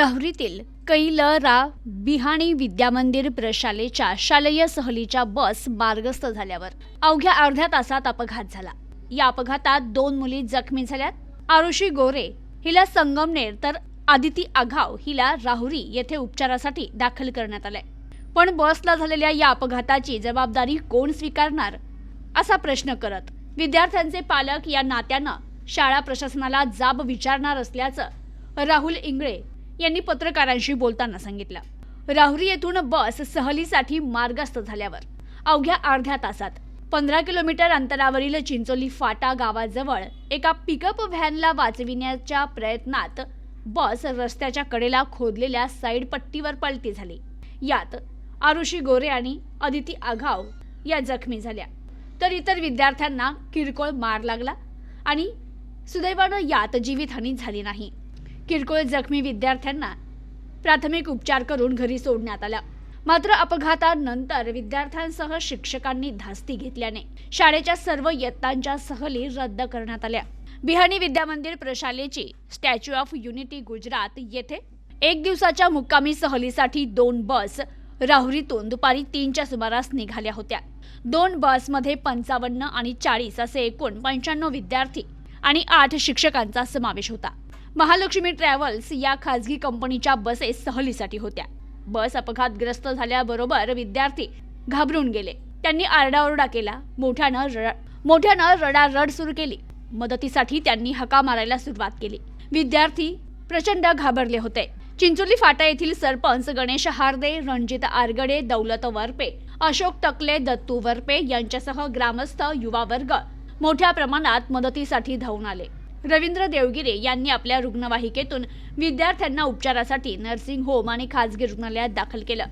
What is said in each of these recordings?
राहुरीतील कैलरा बिहाणी विद्यामंदिर प्रशालेच्या शालेय सहलीच्या बस मार्गस्थ झाल्यावर अवघ्या अर्ध्या तासात अपघात झाला. या अपघातात दोन मुली जखमी झाल्यात. आरुषी गोरे हिला संगमनेर तर आदिती आघाव हिला राहुरी येथे उपचारासाठी दाखल करण्यात आलंय. पण बसला झालेल्या या अपघाताची जबाबदारी कोण स्वीकारणार? असा प्रश्न करत विद्यार्थ्यांचे पालक या नात्यानं शाळा प्रशासनाला जाब विचारणार असल्याचं राहुल इंगळे यांनी पत्रकारांशी बोलताना सांगितलं. राहुरी येथून बस सहलीसाठी मार्गस्थ झाल्यावर अवघ्या अर्ध्या तासात पंधरा किलोमीटर अंतरावरील चिंचोली फाटा गावाजवळ एका पिकअप व्हॅनला वाचविण्याच्या प्रयत्नात बस रस्त्याच्या कडेला खोदलेल्या साईड पट्टीवर पलटी झाली. यात आरुषी गोरे आणि अदिती आघाव या जखमी झाल्या. तर इतर विद्यार्थ्यांना किरकोळ मार लागला आणि सुदैवानं यात जीवितहानी झाली नाही. किरकोळ जखमी विद्यार्थ्यांना प्राथमिक उपचार करून घरी सोडण्यात आलं. मात्र अपघातानंतर विद्यार्थ्यांसह शिक्षकांनी धास्ती घेतल्याने शाळेच्या सर्व इयत्तांच्या सहली रद्द करण्यात आल्या. बिहानी विद्यामंदिर प्रशालेची स्टॅच्यू ऑफ युनिटी गुजरात येथे एक दिवसाच्या मुक्कामी सहलीसाठी दोन बस राहुरीतून दुपारी तीनच्या सुमारास निघाल्या होत्या. दोन बसमध्ये पंचावन्न आणि चाळीस असे एकूण पंच्याण्णव विद्यार्थी आणि आठ शिक्षकांचा समावेश होता. महालक्ष्मी ट्रॅव्हल्स या खासगी कंपनीच्या बसेस सहलीसाठी होत्या. बस अपघातग्रस्त झाल्याबरोबर विद्यार्थी घाबरून गेले. त्यांनी आरडाओरडा केला. मोठ्यानं रड मोठ्यानं रडारड सुरू केली. मदतीसाठी त्यांनी हका मारायला सुरुवात केली. विद्यार्थी प्रचंड घाबरले होते. चिंचोली फाटा येथील सरपंच गणेश हार्दे रणजित आरगडे दौलत वरपे अशोक टकले दत्तू वरपे यांच्यासह ग्रामस्थ युवा वर्ग मोठ्या प्रमाणात मदतीसाठी धावून आले. रवींद्र देवगिरे यांनी आपल्या रुग्णवाहिकेतून विद्यार्थ्यांना उपचारासाठी नर्सिंग होम आणि खासगी रुग्णालयात दाखल केलं.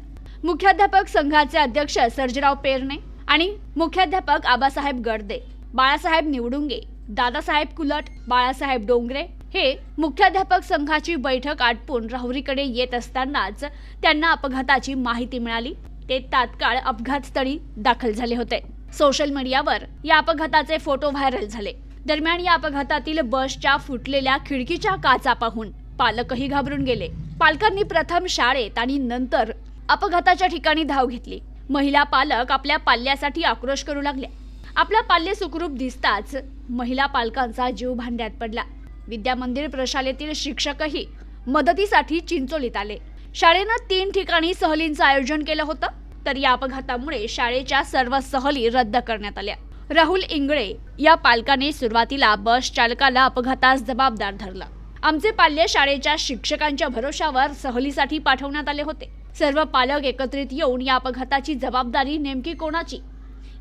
मुख्याध्यापक संघाचे अध्यक्ष सर्जराव पेरणे आणि मुख्याध्यापक आबासाहेब गर्दे बाळासाहेब निवडुंगे दादासाहेब कुलट बाळासाहेब डोंगरे हे मुख्याध्यापक संघाची बैठक आटपून राहुरीकडे येत असतानाच त्यांना अपघाताची माहिती मिळाली. ते तात्काळ अपघातस्थळी दाखल झाले होते. सोशल मीडियावर या अपघाताचे फोटो व्हायरल झाले. दरम्यान या अपघातातील बसच्या फुटलेल्या खिडकीच्या काचा पाहून पालकही घाबरून गेले. पालकांनी प्रथम शाळेत आणि नंतर अपघाताच्या ठिकाणी धाव घेतली. महिला पालक आपल्या पाल्यासाठी आक्रोश करू लागल्या. आपला पाल्य सुखरूप दिसताच महिला पालकांचा जीव भांड्यात पडला. विद्यामंदिर प्रशालेतील शिक्षकही मदतीसाठी चिंचोलीत आले. शाळेनं तीन ठिकाणी सहलींचं आयोजन केलं होतं तर या अपघातामुळे शाळेच्या सर्व सहली रद्द करण्यात आल्या. राहुल इंगळे या पालकाने सुरुवातीला बस चालकाला अपघातास जबाबदार धरला. आमचे पाल्य शाळेच्या शिक्षकांच्या भरोशावर सहलीसाठी पाठवण्यात आले होते. सर्व पालक एकत्रित येऊन या अपघाताची जबाबदारी नेमकी कोणाची?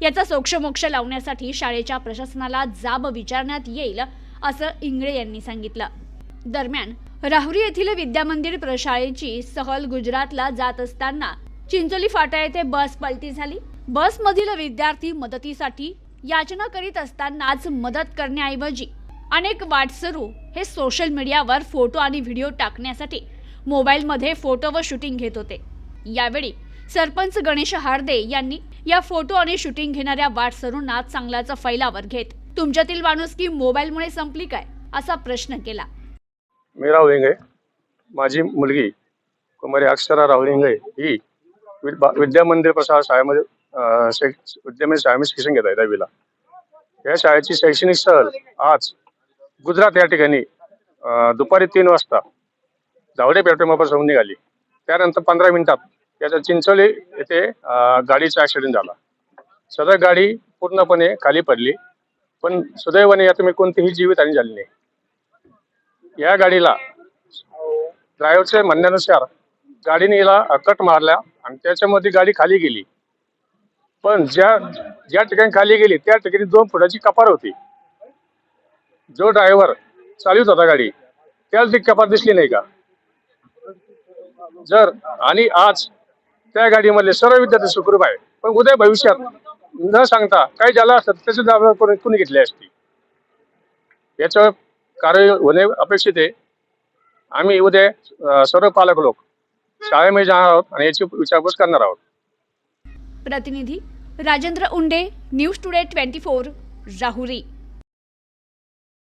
याचा सोक्षमोक्ष लावण्यासाठी शाळेच्या प्रशासनाला जाब विचारण्यात येईल असं इंगळे यांनी सांगितलं. दरम्यान राहुरी येथील विद्यामंदिर प्रशाळेची सहल गुजरातला जात असताना चिंचोली फाटा येथे बस पलटी झाली. बसमधील विद्यार्थी मदतीसाठी याचना करीत असतानाच मदत करण्याऐवजी अनेक वाटसरू हे सोशल मीडियावर फोटो आणि व्हिडिओ टाकण्यासाठी मोबाईलमध्ये फोटो व शूटिंग घेत होते. यावेळी सरपंच गणेश हार्दे यांनी या फोटो आणि शूटिंग घेणाऱ्या वाटसरूंना चांगलाचा फैलावर घेत तुमच्यातील माणुसकी मोबाईलमुळे संपली काय? असा प्रश्न केला. मी राहुल माझी मुलगी कुमारी अक्षरा राहुल ही विद्या मंदिर प्रसार शाळेमध्ये उद्यमी शैक- शाळेमध्ये शिक्षण घेत आहे दहावीला. या शाळेची शैक्षणिक सहल आज गुजरात या ठिकाणी दुपारी तीन वाजता जावडे पेट्रोलपासून निघाली. त्यानंतर पंधरा मिनिटात त्याचा चिंचोली येथे गाडीचा ॲक्सिडेंट झाला. सदर गाडी पूर्णपणे खाली पडली पण सुदैवाने यातून कोणतीही जीवितहानी झाली नाही. या गाडीला ड्रायव्हरच्या म्हणण्यानुसार गाडीने हिला कट मारला आणि त्याच्यामध्ये गाडी खाली गेली. पण ज्या ज्या ठिकाणी खाली गेली त्या ठिकाणी दोन फुटाची कपार होती. जो ड्रायव्हर चालवत होता गाडी त्याला ती कपार दिसली नाही का? जर आणि आज त्या गाडीमधले सर्व विद्यार्थी सुखरूप आहे पण उद्या भविष्यात न सांगता काही ज्याला असतात तर त्याची जबाबदारी कुणी घेतली असती. याचं कार्य होणे अपेक्षित आहे. आम्ही उद्या सर्व पालक लोक शाळेमध्ये जाणार आहोत आणि याची विचारपूस करणार आहोत. प्रतिनिधी Rajendra Unde news today twenty four Rahuri.